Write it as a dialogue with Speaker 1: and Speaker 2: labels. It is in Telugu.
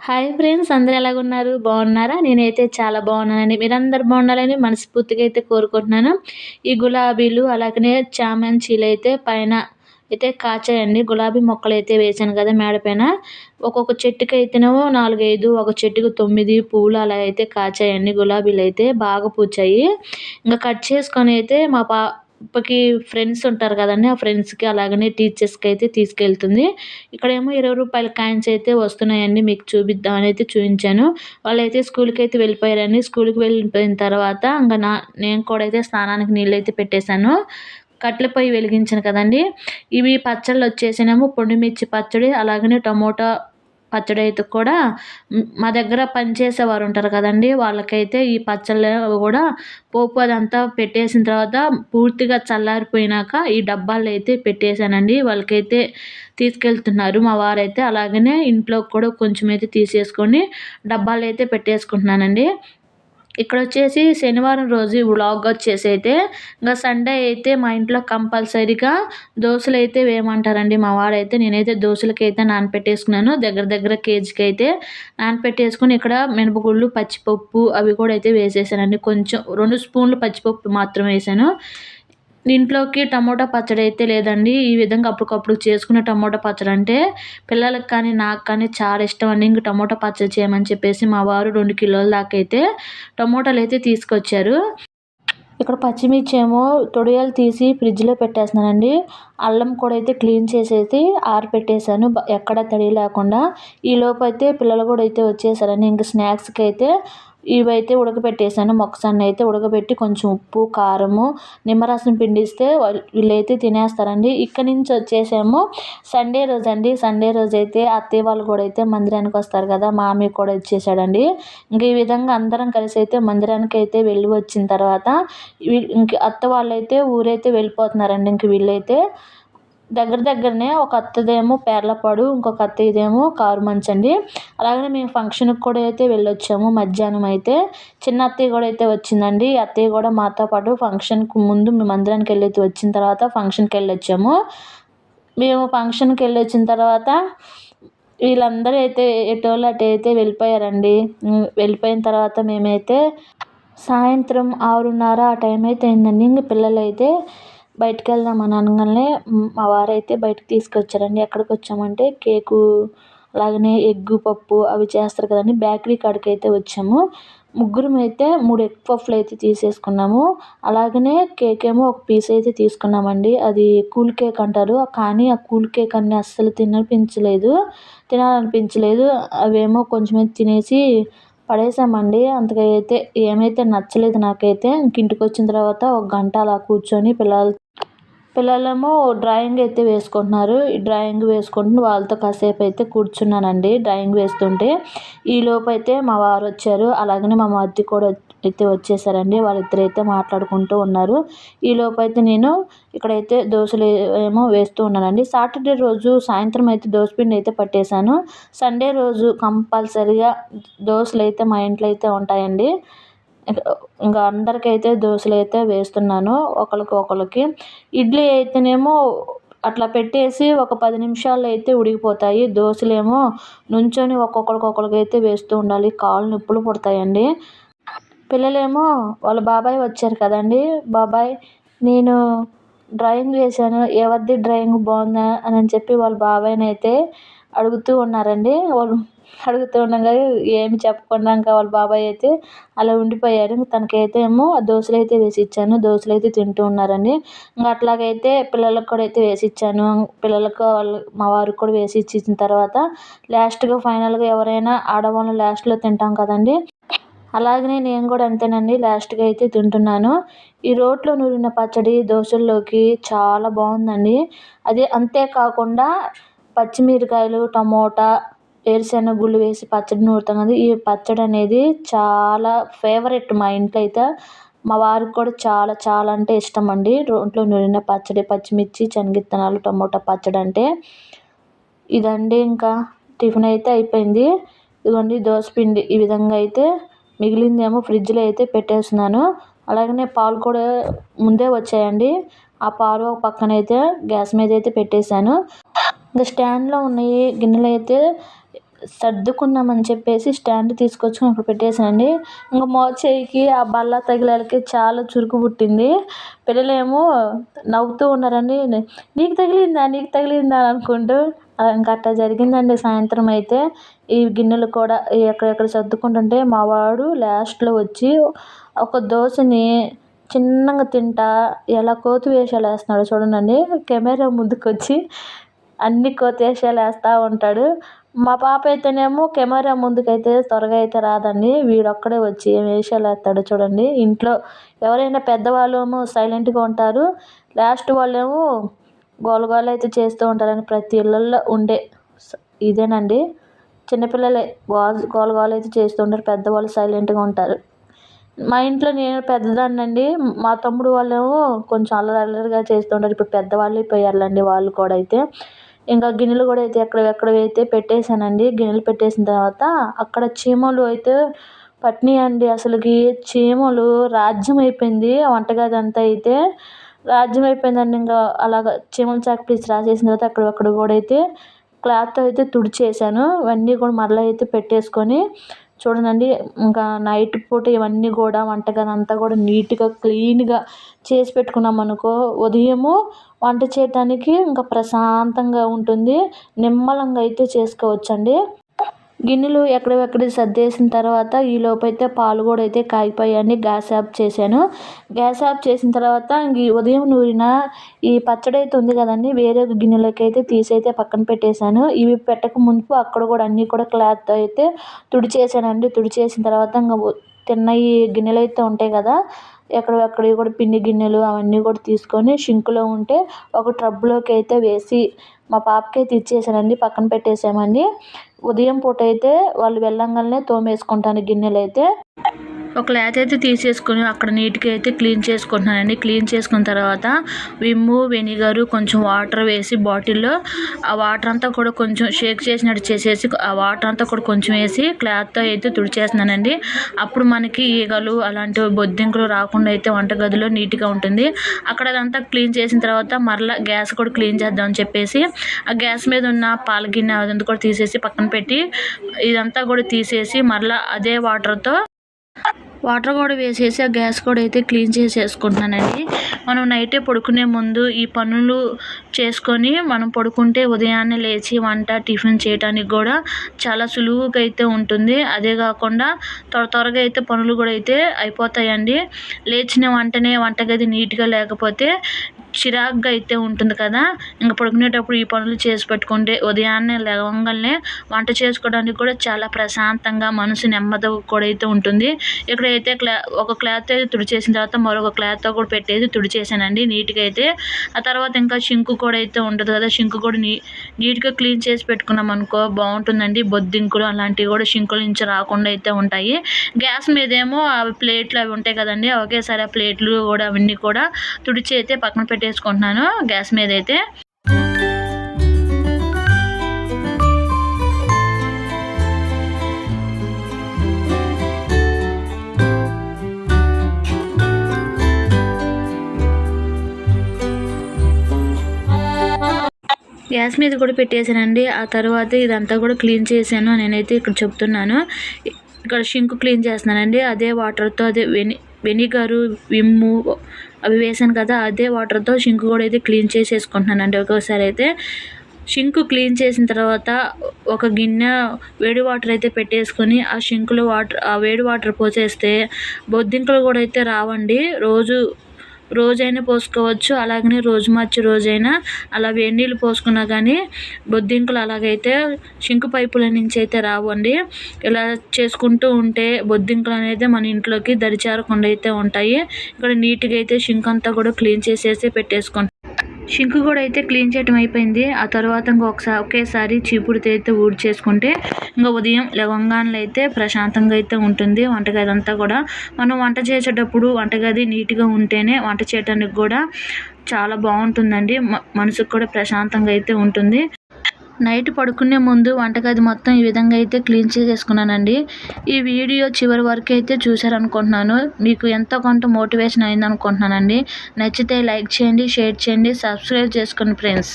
Speaker 1: హాయ్ ఫ్రెండ్స్ అందరు ఎలాగున్నారు? బాగున్నారా? నేనైతే చాలా బాగున్నానండి. మీరందరు బాగున్నారని మనస్ఫూర్తిగా అయితే కోరుకుంటున్నాను. ఈ గులాబీలు అలాగనే చామంచీలు అయితే పైన అయితే కాచాయండి. గులాబీ మొక్కలు అయితే వేసాను కదా మేడ పైన. ఒక్కొక్క చెట్టుకి అయితేనేమో నాలుగైదు ఒక చెట్టుకు తొమ్మిది పూలు అలా అయితే కాచాయండి. గులాబీలు అయితే బాగా పూచాయి. ఇంకా కట్ చేసుకొని అయితే మా పా పాపకి ఫ్రెండ్స్ ఉంటారు కదండి ఆ ఫ్రెండ్స్కి అలాగనే టీచర్స్కి అయితే తీసుకెళ్తుంది. ఇక్కడేమో ఇరవై రూపాయల కాయిన్స్ అయితే వస్తున్నాయండి మీకు చూపిద్దామని అయితే చూపించాను. వాళ్ళైతే స్కూల్కి అయితే వెళ్ళిపోయారండి. స్కూల్కి వెళ్ళిపోయిన తర్వాత ఇంకా నా నేను కూడా అయితే స్నానానికి నీళ్ళు అయితే పెట్టేశాను. కట్టెల పొయ్యి వెలిగించాను కదండి. ఇవి పచ్చళ్ళు వచ్చేసినేమో పొండిమిర్చి పచ్చడి అలాగనే టమోటా పచ్చడి అయితే కూడా మా దగ్గర పనిచేసేవారు ఉంటారు కదండి. వాళ్ళకైతే ఈ పచ్చళ్ళు కూడా పోపు అదంతా పెట్టేసిన తర్వాత పూర్తిగా చల్లారిపోయినాక ఈ డబ్బాలు అయితే పెట్టేశానండి. వాళ్ళకైతే తీసుకెళ్తున్నారు. మా వారైతే అలాగనే ఇంట్లో కూడా కొంచెం అయితే తీసేసుకొని డబ్బాలు అయితే పెట్టేసుకుంటున్నానండి. ఇక్కడ వచ్చేసి శనివారం రోజు వ్లాగ్ వచ్చేసి అయితే ఇంకా సండే అయితే మా ఇంట్లో కంపల్సరీగా దోశలు అయితే వేయమంటారండి. మా వాడైతే నేనైతే దోశలకి అయితే నానపెట్టేసుకున్నాను. దగ్గర దగ్గర కేజీకి అయితే నానపెట్టేసుకుని ఇక్కడ మినపగుళ్ళు పచ్చిపప్పు అవి కూడా అయితే వేసేసానండి. కొంచెం రెండు స్పూన్లు పచ్చిపప్పు మాత్రం వేసాను. ఇంట్లోకి టమోటా పచ్చడి అయితే లేదండి. ఈ విధంగా అప్పటికప్పుడు చేసుకునే టమోటా పచ్చడి అంటే పిల్లలకు కానీ నాకు కానీ చాలా ఇష్టం అండి. ఇంక టమోటా పచ్చడి చేయమని చెప్పేసి మా వారు రెండు కిలోల దాకా అయితే టమోటాలు అయితే తీసుకొచ్చారు. ఇక్కడ పచ్చిమిర్చి ఏమో తొడియాలు తీసి ఫ్రిడ్జ్లో పెట్టేస్తున్నానండి. అల్లం కూడా అయితే క్లీన్ చేసేసి ఆరపెట్టేశాను ఎక్కడ తడి లేకుండా. ఈలోపు అయితే పిల్లలు కూడా అయితే వచ్చేసారండి. ఇంక స్నాక్స్కి అయితే ఇవైతే ఉడకబెట్టేసాను. మొక్కసన్న అయితే ఉడకబెట్టి కొంచెం ఉప్పు కారము నిమ్మరసం పిండిస్తే వీళ్ళైతే తినేస్తారండి. ఇక్కడ నుంచి వచ్చేసాము. సండే రోజు అండి సండే రోజు అయితే అత్తయ్య వాళ్ళు కూడా అయితే మందిరానికి వస్తారు కదా మామి కూడా వచ్చేసాడండి. ఇంక ఈ విధంగా అందరం కలిసి అయితే మందిరానికి అయితే వెళ్ళి వచ్చిన తర్వాత ఇంక అత్త వాళ్ళైతే ఊరైతే వెళ్ళిపోతున్నారండి ఇంక వీళ్ళైతే. దగ్గర దగ్గరనే ఒక అత్తదేమో పేర్లపాడు ఇంకొక అత్తయ్యదేమో కారు మంచండి అలాగనే మేము ఫంక్షన్కి కూడా అయితే వెళ్ళొచ్చాము. మధ్యాహ్నం అయితే చిన్న అత్తయ్య కూడా అయితే వచ్చిందండి. అత్తయ్య కూడా మాతో పాటు ఫంక్షన్కి ముందు మేము మందిరానికి వెళ్ళి వచ్చిన తర్వాత ఫంక్షన్కి వెళ్ళొచ్చాము. మేము ఫంక్షన్కి వెళ్ళి వచ్చిన తర్వాత వీళ్ళందరూ అయితే ఎటోళ్ళు అటు అయితే వెళ్ళిపోయారండి. వెళ్ళిపోయిన తర్వాత మేమైతే సాయంత్రం ఆరున్నర ఆ టైం అయితే అయిందండి. ఇంక పిల్లలైతే బయటికి వెళ్దాం వెళ్దామని అనగానే మా వారైతే బయటకు తీసుకొచ్చారండి. ఎక్కడికి వచ్చామంటే కేకు అలాగనే ఎగ్గు పప్పు అవి చేస్తారు కదండి. బేకరీ కాడికి అయితే వచ్చాము. ముగ్గురం అయితే మూడు ఎగ్ పఫ్లు అయితే తీసేసుకున్నాము. అలాగనే కేక్ ఏమో ఒక పీస్ అయితే తీసుకున్నామండి. అది కూల్ కేక్ అంటారు. కానీ ఆ కూల్ కేక్ అన్ని అస్సలు తినిపించలేదు తినాలనిపించలేదు. అవేమో కొంచెం తినేసి పడేసామండి. అంతగా అయితే ఏమైతే నచ్చలేదు నాకైతే ఇంక ఇంటికి వచ్చిన తర్వాత ఒక గంట అలా కూర్చొని పిల్లలు పిల్లలేమో డ్రాయింగ్ అయితే వేసుకుంటున్నారు. ఈ డ్రాయింగ్ వేసుకుంటూ వాళ్ళతో కాసేపు అయితే కూర్చున్నానండి డ్రాయింగ్ వేస్తుంటే. ఈలోపు అయితే మా వారు వచ్చారు అలాగనే మా మధ్య కూడా అయితే వచ్చేసారండి. వాళ్ళిద్దరు అయితే మాట్లాడుకుంటూ ఉన్నారు. ఈ అయితే నేను ఇక్కడైతే దోశలు ఏమో వేస్తూ ఉన్నానండి. సాటర్డే రోజు సాయంత్రం అయితే దోశపిండి అయితే పట్టేశాను. సండే రోజు కంపల్సరిగా దోశలు అయితే మా ఇంట్లో అయితే ఉంటాయండి. ఇంకా అందరికైతే దోశలు అయితే వేస్తున్నాను ఒకరికి ఒకరికి ఇడ్లీ అయితేనేమో అట్లా పెట్టేసి ఒక పది నిమిషాల్లో అయితే ఉడికిపోతాయి. దోశలేమో నుంచొని ఒక్కొక్కరికి ఒకరికి అయితే వేస్తూ ఉండాలి. కాళ్ళు నొప్పులు పుడతాయండి. పిల్లలేమో వాళ్ళ బాబాయ్ వచ్చారు కదండి. బాబాయ్ నేను డ్రాయింగ్ వేశాను. ఎవరిది డ్రాయింగ్ బాగుందా అని చెప్పి వాళ్ళ బాబాయ్ని అయితే అడుగుతూ ఉన్నారండి. వాళ్ళు అడుగుతూ ఉండగా ఏమి చెప్పకుండా ఇంకా వాళ్ళ బాబాయ్ అయితే అలా ఉండిపోయారు. తనకైతే ఏమో దోశలు అయితే వేసి ఇచ్చాను. దోశలు అయితే తింటూ ఉన్నారండి. ఇంకా అట్లాగైతే పిల్లలకు కూడా అయితే వేసి ఇచ్చాను. పిల్లలకు వాళ్ళు మా వారికి కూడా వేసి ఇచ్చిన తర్వాత లాస్ట్గా ఫైనల్గా ఎవరైనా ఆడవాళ్ళు లాస్ట్లో తింటాం కదండి. అలాగనే నేను కూడా అంతేనండి లాస్ట్గా అయితే తింటున్నాను. ఈ రోట్లో నూరిన పచ్చడి దోశల్లోకి చాలా బాగుందండి. అదే అంతేకాకుండా పచ్చిమిరకాయలు టమోటా వేరుశెనగ గుళ్ళు వేసి పచ్చడి నూరుతాం కదా ఈ పచ్చడి అనేది చాలా ఫేవరెట్ మా ఇంట్లో అయితే. మా వారికి కూడా చాలా చాలా అంటే ఇష్టం అండి. రోట్లో నూరిన పచ్చడి పచ్చిమిర్చి శనగిత్తనాలు టమోటా పచ్చడి అంటే. ఇదండి ఇంకా టిఫిన్ అయితే అయిపోయింది. ఇదిగోండి దోశ పిండి. ఈ విధంగా అయితే మిగిలిందేమో ఫ్రిడ్జ్లో అయితే పెట్టేస్తున్నాను. అలాగనే పాలు కూడా ముందే వచ్చాయండి. ఆ పాలు ఒక పక్కన అయితే గ్యాస్ మీద అయితే పెట్టేశాను. ఇంకా స్టాండ్లో ఉన్నాయి గిన్నెలు అయితే సర్దుకున్నామని చెప్పేసి స్టాండ్ తీసుకొచ్చి అక్కడ పెట్టేసానండి ఇంకా మోచేయికి ఆ బల్ల తగిలేలకి చాలా చురుకు పుట్టింది. పిల్లలేమో నవ్వుతూ ఉన్నారండి. నీకు తగిలిందా? నీకు తగిలిందా? అనుకుంటూ ఇంకా అట్టా జరిగిందండి. సాయంత్రం అయితే ఈ గిన్నెలు కూడా ఎక్కడెక్కడ సర్దుకుంటుంటే మా వాడు లాస్ట్లో వచ్చి ఒక దోశని చిన్నగా తింటా ఎలా కోతి వేషాలు వేస్తున్నాడు చూడండి కెమెరా ముందుకు వచ్చి అన్ని కోతి వేషాలు వేస్తూ ఉంటాడు. మా పాప అయితేనేమో కెమెరా ముందుకైతే త్వరగా అయితే రాదండి. వీడొక్కడే వచ్చి ఏం వేషాలు వేస్తాడు చూడండి. ఇంట్లో ఎవరైనా పెద్దవాళ్ళు ఏమో సైలెంట్గా ఉంటారు. లాస్ట్ వాళ్ళేమో గోలగోల అయితే చేస్తూ ఉంటారని ప్రతి ఇళ్ళల్లో ఉండే ఇదేనండి. చిన్నపిల్లలే గోల గోల అయితే చేస్తూ ఉంటారు. పెద్దవాళ్ళు సైలెంట్గా ఉంటారు. మా ఇంట్లో నేను పెద్దదాన్నండి. మా తమ్ముడు వాళ్ళేమో కొంచెం అల్లరి అల్లరిగా చేస్తూ ఉంటారు. ఇప్పుడు పెద్దవాళ్ళు అయిపోయారులేండి వాళ్ళు కూడా అయితే. ఇంకా గిన్నెలు కూడా అయితే ఎక్కడెక్కడ అయితే పెట్టేశానండి. గిన్నెలు పెట్టేసిన తర్వాత అక్కడ చీమలు అయితే పట్టినాయండి అసలుకి చీమలు రాజ్యం అయిపోయింది. వంటగది అంతా అయితే రాజ్యం అయిపోయిందండి ఇంకా అలాగ చీమల చాక్ పీస్ రాసేసిన తర్వాత అక్కడక్కడ కూడా అయితే క్లాత్తో అయితే తుడిచేసాను. ఇవన్నీ కూడా మరలా అయితే పెట్టేసుకొని చూడండి ఇంకా నైట్ పూట ఇవన్నీ కూడా వంటగది అంతా కూడా నీట్గా క్లీన్గా చేసి పెట్టుకున్నాం అనుకో ఉదయము వంట చేయటానికి ఇంకా ప్రశాంతంగా ఉంటుంది. నిమ్మలంగా అయితే చేసుకోవచ్చండి. గిన్నెలు ఎక్కడెక్కడ సర్దేసిన తర్వాత ఈ అయితే పాలు కూడా అయితే కాగిపోయాయండి గ్యాస్ ఆఫ్ చేశాను. గ్యాస్ ఆఫ్ చేసిన తర్వాత ఈ ఉదయం నూరిన ఈ పచ్చడి అయితే ఉంది కదండి వేరే గిన్నెలకి అయితే తీసి అయితే పక్కన పెట్టేశాను. ఇవి పెట్టక ముందు అక్కడ కూడా అన్నీ కూడా క్లాత్ అయితే తుడిచేసానండి. తుడిచేసిన తర్వాత ఇంకా తిన్న ఈ గిన్నెలు అయితే ఉంటాయి కదా ఎక్కడెక్కడివి కూడా పిండి గిన్నెలు అవన్నీ కూడా తీసుకొని షింకులో ఉంటే ఒక ట్రబ్లోకి అయితే వేసి మా పాపకి అయితే ఇచ్చేసానండి పక్కన పెట్టేసామండి. ఉదయం పూట అయితే వాళ్ళు వెళ్ళంగానే తోమేసుకుంటాను గిన్నెలు అయితే ఒక క్లాత్ అయితే తీసేసుకొని అక్కడ నీట్గా అయితే క్లీన్ చేసుకుంటున్నానండి. క్లీన్ చేసుకున్న తర్వాత విమ్ము వెనిగరు కొంచెం వాటర్ వేసి బాటిల్లో ఆ వాటర్ అంతా కూడా కొంచెం షేక్ చేసినట్టు చేసేసి ఆ వాటర్ అంతా కూడా కొంచెం వేసి క్లాత్తో అయితే తుడిచేస్తున్నానండి. అప్పుడు మనకి ఈగలు అలాంటి బొద్దింకలు రాకుండా అయితే వంటగదిలో నీట్గా ఉంటుంది. అక్కడ అదంతా క్లీన్ చేసిన తర్వాత మరలా గ్యాస్ కూడా క్లీన్ చేద్దామని చెప్పేసి ఆ గ్యాస్ మీద ఉన్న పాల గిన్నె అదంతా కూడా తీసేసి పక్కన పెట్టి ఇదంతా కూడా తీసేసి మరలా అదే వాటర్తో వాటర్ కూడా వేసేసి ఆ గ్యాస్ కూడా అయితే క్లీన్ చేసేసుకుంటున్నానండి. మనం నైటే పడుకునే ముందు ఈ పనులు చేసుకొని మనం పడుకుంటే ఉదయాన్నే లేచి వంట టిఫిన్ చేయడానికి కూడా చాలా సులువుగా అయితే ఉంటుంది. అదే కాకుండా త్వర త్వరగా అయితే పనులు కూడా అయితే అయిపోతాయండి. లేచిన వెంటనే వంటగది నీట్గా లేకపోతే చిరాగ్గా అయితే ఉంటుంది కదా. ఇంకా పడుకునేటప్పుడు ఈ పనులు చేసి పెట్టుకుంటే ఉదయాన్నే లేవంగానే వంట చేసుకోవడానికి కూడా చాలా ప్రశాంతంగా మనసు నెమ్మదిగా కూడా అయితే ఉంటుంది. ఇక్కడైతే క్లా ఒక క్లాత్ అయితే తుడిచేసిన తర్వాత మరొక క్లాత్తో కూడా పెట్టేసి తుడిచేసానండి నీట్గా అయితే. ఆ తర్వాత ఇంకా షింకు కూడా అయితే ఉంటుంది కదా. షింకు కూడా నీ నీట్గా క్లీన్ చేసి పెట్టుకున్నాం అనుకో బాగుంటుందండి. బొద్దింకులు అలాంటివి కూడా షింకుల నుంచి రాకుండా అయితే ఉంటాయి. గ్యాస్ మీదేమో అవి ప్లేట్లు అవి ఉంటాయి కదండి. ఒకేసారి ఆ ప్లేట్లు కూడా అవన్నీ కూడా తుడిచి అయితే పక్కన పెట్టేసుకుంటున్నాను గ్యాస్ మీద అయితే. గ్యాస్ మీద కూడా పెట్టేశానండి. ఆ తర్వాత ఇదంతా కూడా క్లీన్ చేశాను నేనైతే ఇక్కడ చెప్తున్నాను. ఇక్కడ షింక్ క్లీన్ చేస్తున్నానండి. అదే వాటర్తో అదే వెని వెనిగరు విమ్ము అవి వేసాను కదా అదే వాటర్తో షింక్ కూడా అయితే క్లీన్ చేసేసుకుంటున్నానండి. ఒక్కోసారి అయితే షింక్ క్లీన్ చేసిన తర్వాత ఒక గిన్నె వేడి వాటర్ అయితే పెట్టేసుకొని ఆ షింకులో వాటర్ ఆ వేడి వాటర్ పోసేస్తే బొద్దింకలు కూడా అయితే రావండి. రోజు రోజైనా పోసుకోవచ్చు అలాగనే రోజు మార్చి రోజైనా అలా వేడి నీళ్ళు పోసుకున్నా కానీ బొద్దింకలు అలాగైతే షింకు పైపుల నుంచి అయితే రావండి. ఇలా చేసుకుంటూ ఉంటే బొద్దింకలు అనేది మన ఇంట్లోకి దరిచారకుండా అయితే ఉంటాయి. ఇక్కడ నీట్గా అయితే షింక్ అంతా కూడా క్లీన్ చేసేసి పెట్టేసుకుంటాం షింక్ కూడా అయితే క్లీన్ చేయటం అయిపోయింది. ఆ తర్వాత ఇంకొకసారి ఒకేసారి చీపుడుతో అయితే ఊడి చేసుకుంటే ఇంకా ఉదయం లవంగాన్లు అయితే ప్రశాంతంగా అయితే ఉంటుంది వంటగది అంతా కూడా. మనం వంట చేసేటప్పుడు వంటగది నీట్గా ఉంటేనే వంట చేయటానికి కూడా చాలా బాగుంటుందండి. మనసుకు కూడా ప్రశాంతంగా అయితే ఉంటుంది. నైట్ పడుకునే ముందు వంటగది మొత్తం ఈ విధంగా అయితే క్లీన్ చేసేసుకున్నానండి. ఈ వీడియో చివరి వరకు అయితే చూశారనుకుంటున్నాను. మీకు ఎంతో కొంత మోటివేషన్ అయిందనుకుంటున్నానండి. నచ్చితే లైక్ చేయండి షేర్ చేయండి సబ్స్క్రైబ్ చేసుకోండి ఫ్రెండ్స్.